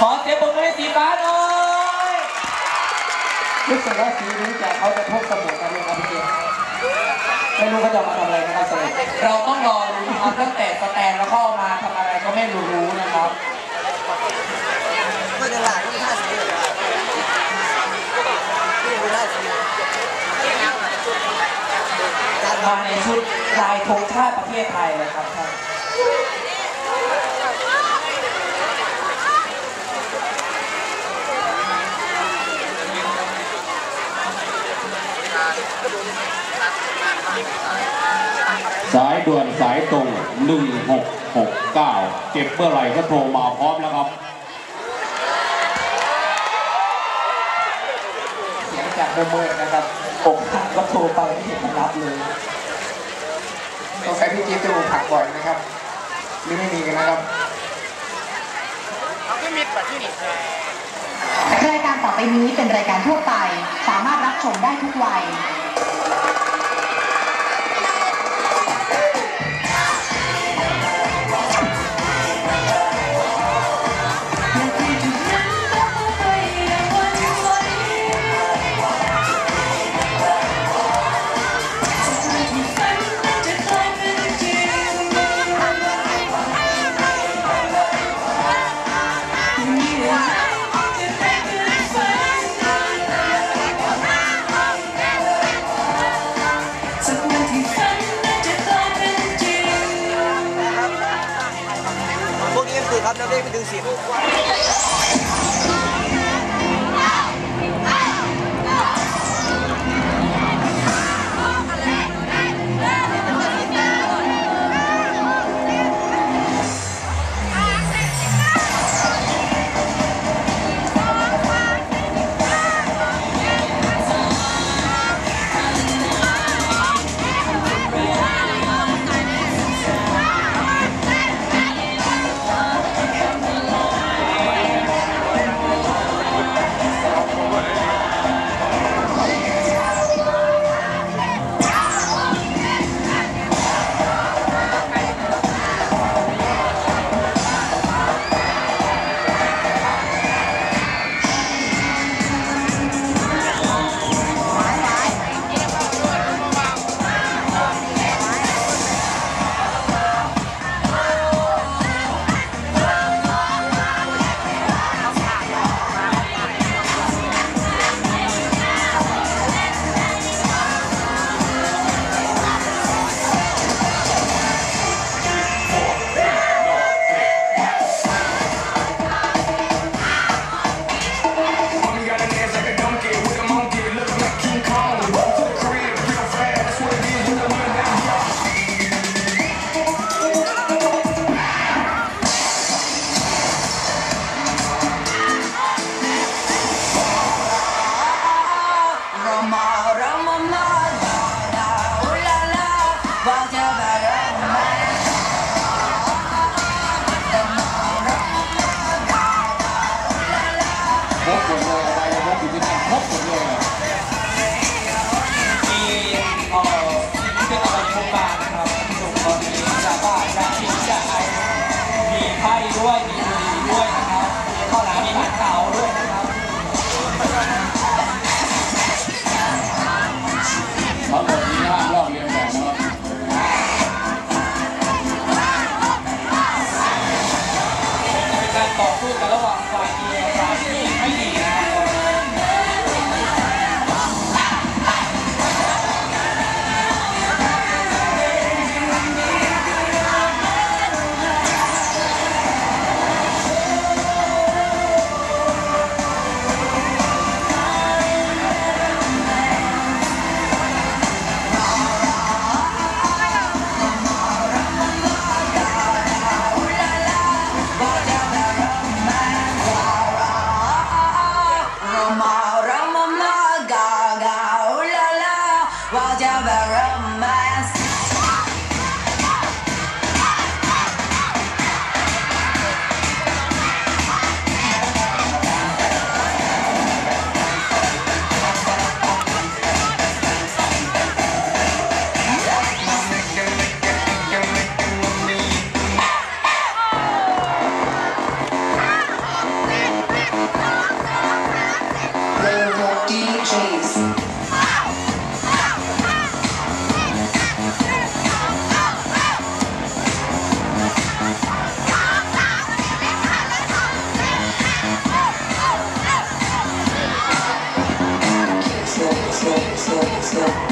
ขอเสียงปรบมือให้สีฟ้าหน่อยรู้สึกว่าสีนี้จะเขาจะพกสมุดกันเลยครับพี่เจมส์ไม่รู้เขาจะเอามาทำอะไรนะครับสมุดเราต้องรอรู้ครับตั้งแต่สแตนแล้วเข้ามาทำอะไรก็ไม่รู้รู้นะครับก็จะหลานที่ท่าสีเลยที่ไม่ได้สีมาในชุดลายธงชาติประเทศไทยเลยครับท่าน ด่วนสายตรง 1669เจ็บเมื่อไหร่ก็โทรมาพร้อมแล้วครับเสียงจากโมเมอร์นะครับอกหักก็โทรไปไม่เห็นมันรับเลยสงสัยพี่เจมส์จะอกหักบ่อยนะครับหรือไม่มีกันนะครับรายการต่อไปนี้เป็นรายการทั่วไป สามารถรับชมได้ทุกวัย คือครับนับเลขไปถึงสิ Brasil.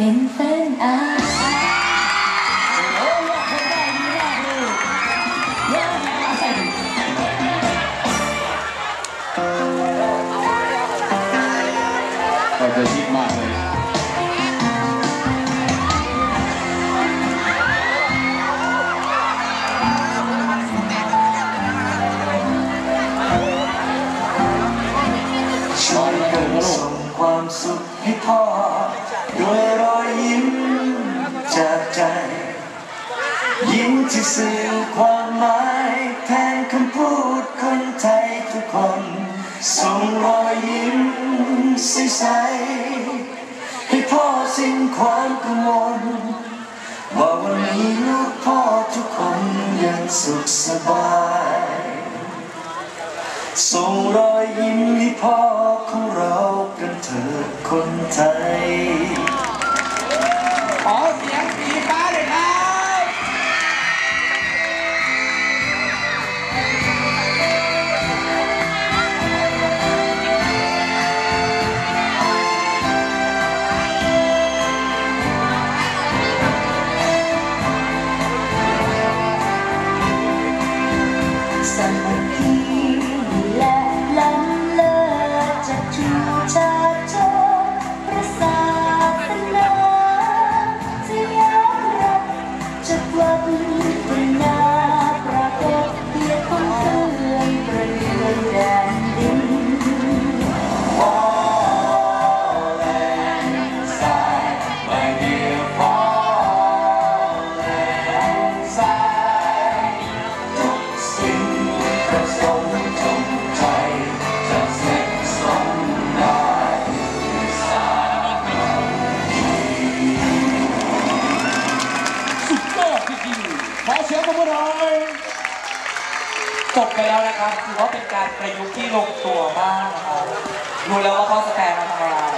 缘分啊。 ยิ้มที่สื่อความหมายแทนคำพูดคนไทยทุกคนส่งรอยยิ้มใสๆให้พ่อสิ้นความกังวลว่าวันนี้ลูกพ่อทุกคนยังสุขสบายส่งรอยยิ้มให้พ่อของเรากันเถิดคนไทย ไปแล้วนะครับถือว่าเป็นการประยุกต์ที่ลงตัวมากนะครับรู้แล้วว่าข้อสแตนมาทำอะไร